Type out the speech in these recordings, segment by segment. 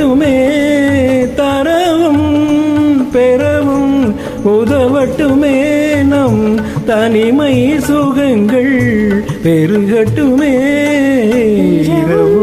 உதவட்டுமே தரவும் பெறவும் உதவட்டுமே நம் தனிமை சுகங்கள் பெருகட்டுமே. இரவும்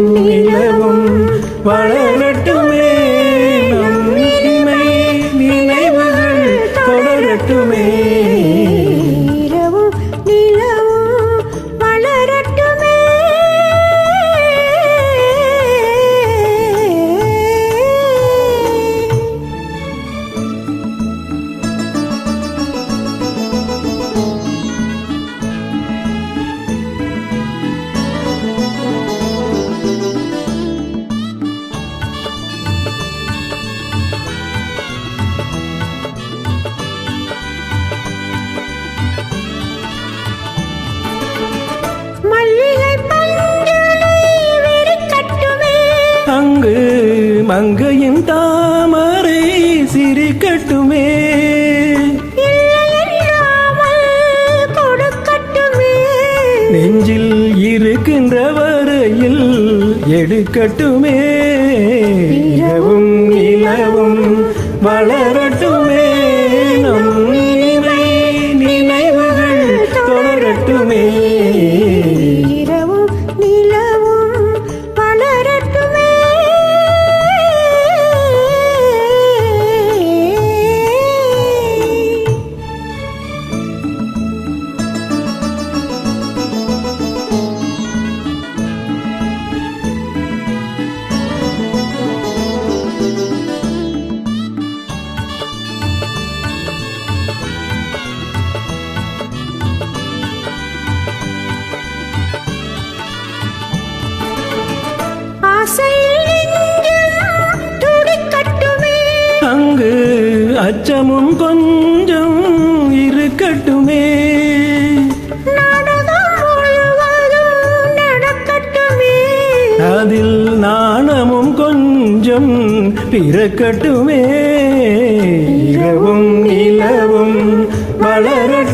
மங்கையின் தாமரை சிரிக்கட்டுமே நெஞ்சில் இருக்கின்ற வரையில் எடுக்கட்டுமே. இரவும் நிலவும் வளரட்டுமே அச்சமும் கொஞ்சம் இருக்கட்டுமே. அதில் நாணமும் கொஞ்சம் பிறக்கட்டுமே. இரவும் நிலவும் வளரட்டுமே.